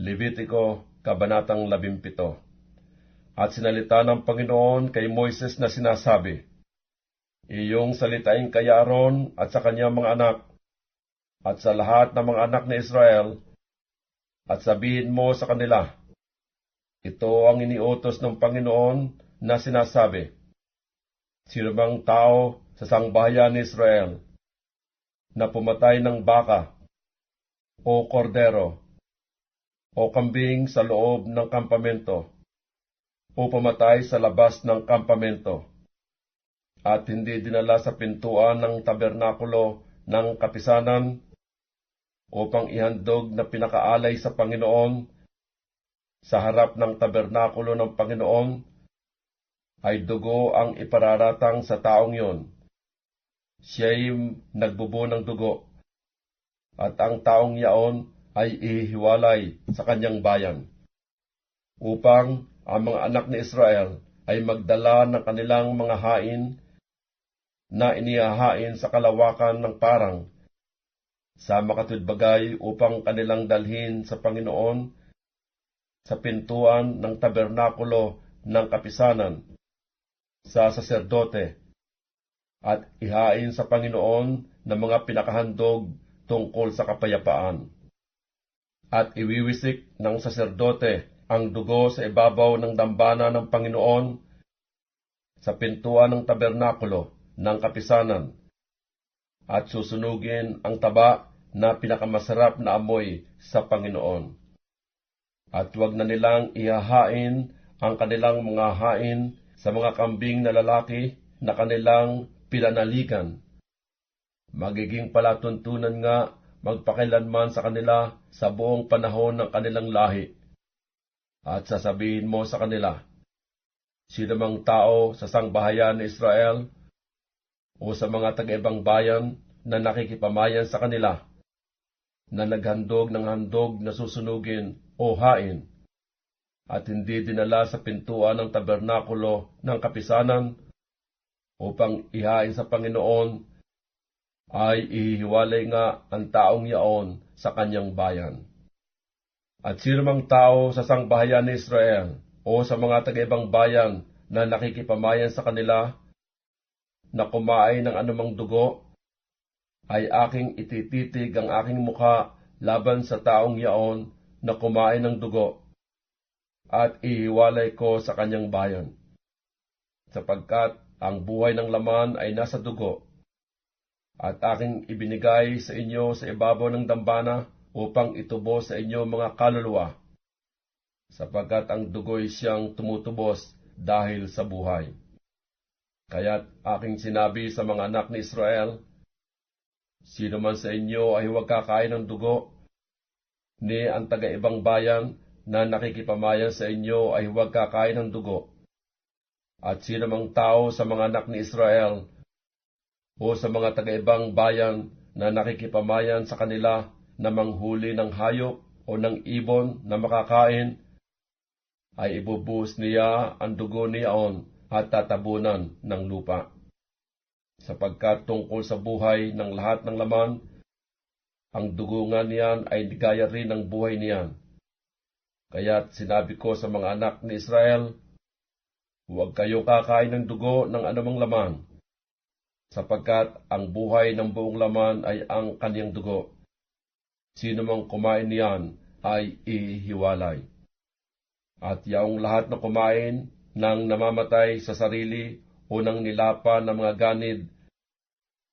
Levitico, Kabanatang 17 At sinalita ng Panginoon kay Moises na sinasabi, Iyong salitain kay Aaron at sa kanyang mga anak, at sa lahat ng mga anak ni Israel, at sabihin mo sa kanila, Ito ang iniutos ng Panginoon na sinasabi, Sino bang tao sa sangbahayan ni Israel na pumatay ng baka o kordero o kambing sa loob ng kampamento o pumatay sa labas ng kampamento at hindi dinala sa pintuan ng tabernakulo ng kapisanan upang ihandog na pinakaalay sa Panginoon sa harap ng tabernakulo ng Panginoon ay dugo ang ipararatang sa taong yon. Siya'y nagbubo ng dugo, at ang taong yaon ay ihiwalay sa kanyang bayan, upang ang mga anak ni Israel ay magdala ng kanilang mga hain na inihahain sa kalawakan ng parang sa makatudbagay upang kanilang dalhin sa Panginoon sa pintuan ng tabernakulo ng kapisanan sa saserdote at ihain sa Panginoon ng mga pinakahandog tungkol sa kapayapaan. At iwiwisik ng saserdote ang dugo sa ibabaw ng dambana ng Panginoon sa pintuan ng tabernakulo ng kapisanan at susunugin ang taba na pinakamasarap na amoy sa Panginoon. At huwag na nilang ihahain ang kanilang mga hain sa mga kambing na lalaki na kanilang pinanaligan. Magiging palatuntunan nga magpakilanman sa kanila sa buong panahon ng kanilang lahi. At sasabihin mo sa kanila, Sino mang tao sa sangbahayan ni Israel o sa mga taga-ibang bayan na nakikipamayan sa kanila, na naghandog ng handog na susunugin o hain, at hindi dinala sa pintuan ng tabernakulo ng kapisanan upang ihain sa Panginoon, ay ihiwalay nga ang taong yaon sa kanyang bayan. At sino mang tao sa sangbahayan ni Israel o sa mga taga-ibang bayan na nakikipamayan sa kanila na kumain ng anumang dugo ay aking itititig ang aking mukha laban sa taong yaon na kumain ng dugo, at ihiwalay ko sa kanyang bayan. Sapagkat ang buhay ng laman ay nasa dugo, at aking ibinigay sa inyo sa ibabaw ng dambana upang itubo sa inyo mga kaluluwa, sapagkat ang dugo'y siyang tumutubos dahil sa buhay. Kaya't aking sinabi sa mga anak ni Israel, Sino man sa inyo ay huwag kakain ng dugo, ni ang taga-ibang bayan na nakikipamayan sa inyo ay huwag kakain ng dugo. At sino mang tao sa mga anak ni Israel o sa mga taga-ibang bayan na nakikipamayan sa kanila na manghuli ng hayop o ng ibon na makakain, ay ibubuhos niya ang dugo niyaon at tatabunan ng lupa sapagkat tungkol sa buhay ng lahat ng laman, ang dugungan niyan ay gaya rin ng buhay niyan. Kaya't sinabi ko sa mga anak ni Israel, huwag kayo kakain ng dugo ng anumang laman, sapagkat ang buhay ng buong laman ay ang kaniyang dugo. Sino mang kumain niyan ay ihiwalay. At yaong lahat na kumain ng namamatay sa sarili unang nilapan ng mga ganid,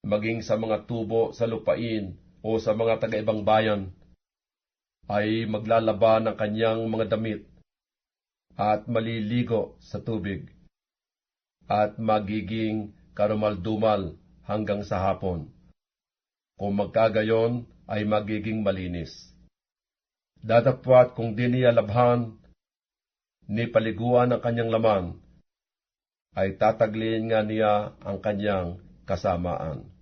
maging sa mga tubo sa lupain o sa mga taga-ibang bayan, ay maglalaba ng kanyang mga damit at maliligo sa tubig at magiging karumaldumal hanggang sa hapon. Kung magkagayon ay magiging malinis. Dadapwat kung di niya labhan, ni paliguan ang kanyang laman, ay tatagliin nga niya ang kanyang kasamaan.